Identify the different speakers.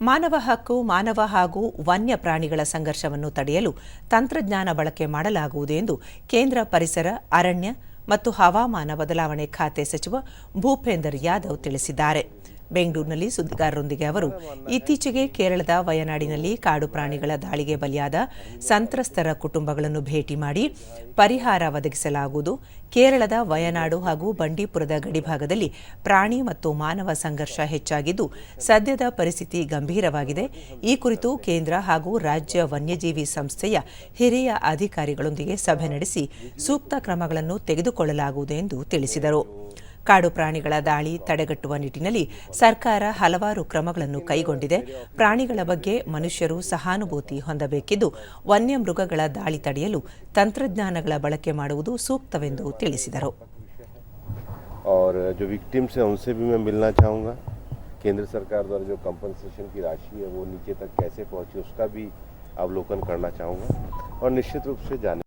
Speaker 1: ಮಾನವ ಹಕ್ಕು, ಮಾನವ ಹಾಗೂ ವನ್ಯ ಪ್ರಾಣಿಗಳ ಸಂಘರ್ಷವನ್ನು ತಡೆಯಲು ತಂತ್ರಜ್ಞಾನ ಬಳಕೆ ಮಾಡಲಾಗುವುದು ಎಂದು ಕೇಂದ್ರ ಪರಿಸರ, ಅರಣ್ಯ ಮತ್ತು ಹವಾಮಾನ ಬದಲಾವಣೆ ಖಾತೆ ಸಚಿವ ಭೂಪೇಂದರ್ ಯಾದವ್ ತಿಳಿಸಿದ್ದಾರೆ. ಬೆಂಗಳೂರಿನಲ್ಲಿ ಸುದ್ದಿಗಾರರೊಂದಿಗೆ ಅವರು. ಇತ್ತೀಚೆಗೆ ಕೇರಳದ ವಯನಾಡಿನಲ್ಲಿ ಕಾಡು ಪ್ರಾಣಿಗಳ ದಾಳಿಗೆ ಬಲಿಯಾದ ಸಂತ್ರಸ್ತರ ಕುಟುಂಬಗಳನ್ನು ಭೇಟಿ ಮಾಡಿ ಪರಿಹಾರ ಒದಗಿಸಲಾಗುವುದು. ಕೇರಳದ ವಯನಾಡು ಹಾಗೂ ಬಂಡೀಪುರದ ಗಡಿಭಾಗದಲ್ಲಿ ಪ್ರಾಣಿ ಮತ್ತು ಮಾನವ ಸಂಘರ್ಷ ಹೆಚ್ಚಾಗಿದ್ದು, ಸದ್ಯದ ಪರಿಸ್ಥಿತಿ ಗಂಭೀರವಾಗಿದೆ. ಈ ಕುರಿತು ಕೇಂದ್ರ ಹಾಗೂ ರಾಜ್ಯ ವನ್ಯಜೀವಿ ಸಂಸ್ಥೆಯ ಹಿರಿಯ ಅಧಿಕಾರಿಗಳೊಂದಿಗೆ ಸಭೆ ನಡೆಸಿ ಸೂಕ್ತ ಕ್ರಮಗಳನ್ನು ತೆಗೆದುಕೊಳ್ಳಲಾಗುವುದು ಎಂದು ತಿಳಿಸಿದರು. ಕಾಡು ಪ್ರಾಣಿಗಳ ದಾಳಿ ತಡೆಗಟ್ಟುವ ನಿಟ್ಟಿನಲ್ಲಿ ಸರ್ಕಾರ ಹಲವಾರು ಕ್ರಮಗಳನ್ನು ಕೈಗೊಂಡಿದೆ ಪ್ರಾಣಿಗಳ ಬಗ್ಗೆ ಮನುಷ್ಯರು ಸಹಾನುಭೂತಿ ಹೊಂದಬೇಕಿದ್ದು ವನ್ಯಮೃಗಗಳ ದಾಳಿ ತಡೆಯಲು ತಂತ್ರಜ್ಞಾನಗಳ ಬಳಕೆ ಮಾಡುವುದು ಸೂಕ್ತವೆಂದು ತಿಳಿಸಿದರು
Speaker 2: और जो विक्टिम्स हैं उनसे भी मैं मिलना चाहूँगा केंद्र सरकार द्वारा जो कंपनसेशन की राशि है वो नीचे तक कैसे पहुँची उसका भी अवलोकन करना चाहूँगा और निश्चित रूप से जाने